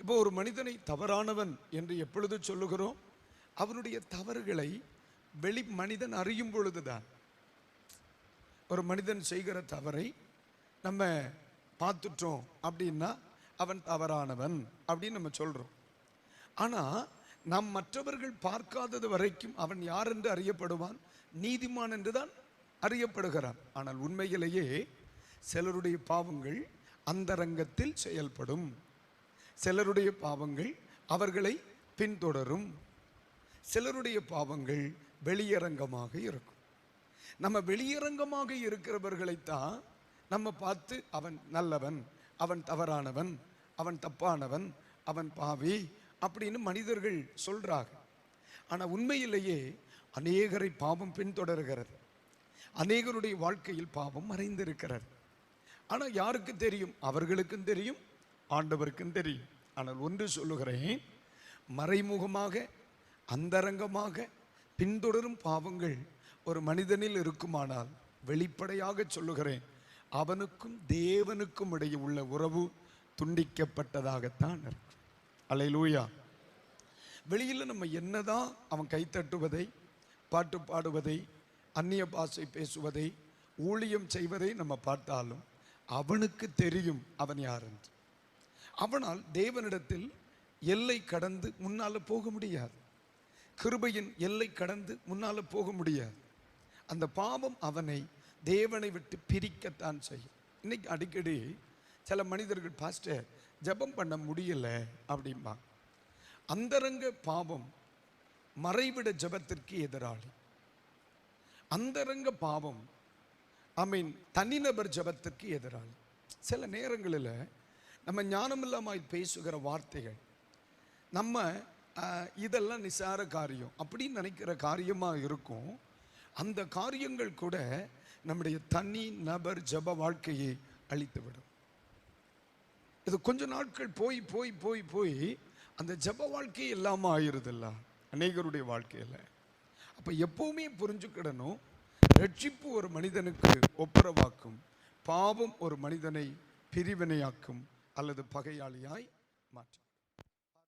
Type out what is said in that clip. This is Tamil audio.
இப்போ ஒரு மனிதனை தவறானவன் என்று எப்பொழுது சொல்லுகிறோம்? அவனுடைய தவறுகளை வெளி மனிதன் அறியும் பொழுதுதான். ஒரு மனிதன் செய்கிற தவறை நம்ம பார்த்துட்டோம் அப்படின்னா அவன் தவறானவன் அப்படின்னு நம்ம சொல்கிறோம் ஆனால் நாம் மற்றவர்கள் பார்க்காதது வரைக்கும் அவன் யார் என்று அறியப்படுவான்? நீதிமான் என்று தான் அறியப்படுகிறான். ஆனால் உண்மையிலேயே சிலருடைய பாவங்கள் அந்தரங்கத்தில் செயல்படும். சிலருடைய பாவங்கள் அவர்களை பின்தொடரும். சிலருடைய பாவங்கள் வெளியரங்கமாக இருக்கும். நம்ம வெளியரங்கமாக இருக்கிறவர்களைத்தான் நம்ம பார்த்து அவன் நல்லவன் அவன் தவறானவன் அவன் தப்பானவன் அவன் பாவி அப்படின்னு மனிதர்கள் சொல்கிறாங்க ஆனால் உண்மையிலேயே அநேகரை பாவம் பின்தொடர்கிறது. அநேகருடைய வாழ்க்கையில் பாவம் மறைந்திருக்கிறது. ஆனால் யாருக்கு தெரியும்? அவர்களுக்கும் தெரியும். ஆண்டவருக்கும் தெரியும். ஆனால் ஒன்று சொல்லுகிறேன் மறைமுகமாக அந்தரங்கமாக பின்தொடரும் பாவங்கள் ஒரு மனிதனில் இருக்குமானால் வெளிப்படையாக சொல்லுகிறேன் அவனுக்கும் தேவனுக்கும் இடையே உள்ள உறவு துண்டிக்கப்பட்டதாகத்தான் இருக்கும் லூயா வெளியில் நம்ம என்னதான் அவன் கைத்தட்டுவதை பாட்டு பாடுவதை அந்நிய பாஷை பேசுவதை ஊழியம் செய்வதை நம்ம பார்த்தாலும் அவனுக்கு தெரியும் அவன் யார் என்று. அவனால் தேவனிடத்தில் எல்லை கடந்து முன்னால் போக முடியாது. கிருபையின் எல்லை கடந்து முன்னால் போக முடியாது. அந்த பாவம் அவனை தேவனை விட்டு பிரிக்கத்தான் செய்யும். இன்னைக்கு அடிக்கடி சில மனிதர்கள் பாஸ்டர் ஜெபம் பண்ண முடியல அப்படிம்பாங்க அந்தரங்க பாவம் மறைவிட ஜெபத்திற்கு எதிராளி. அந்தரங்க பாவம் ஐ மீன் தனிநபர் ஜெபத்திற்கு எதிராளி. சில நேரங்களில் நம்ம ஞானம் இல்லாமல் பேசுகிற வார்த்தைகள் நம்ம இதெல்லாம் நிசார காரியம் அப்படின்னு நினைக்கிற காரியமாக இருக்கும். அந்த காரியங்கள் கூட நம்முடைய தனி நபர் ஜெப வாழ்க்கையை அழித்துவிடும். இது கொஞ்ச நாட்கள் போய் போய் போய் போய் அந்த ஜெப வாழ்க்கை இல்லாமல் ஆயிருதில்ல அநேகருடைய வாழ்க்கையில். அப்போ எப்போவுமே புரிஞ்சுக்கிடணும் ரட்சிப்பு ஒரு மனிதனுக்கு ஒப்புரவாக்கும் பாவம் ஒரு மனிதனை பிரிவினையாக்கும் அல்லது பகையாளியாய் மாற்றும்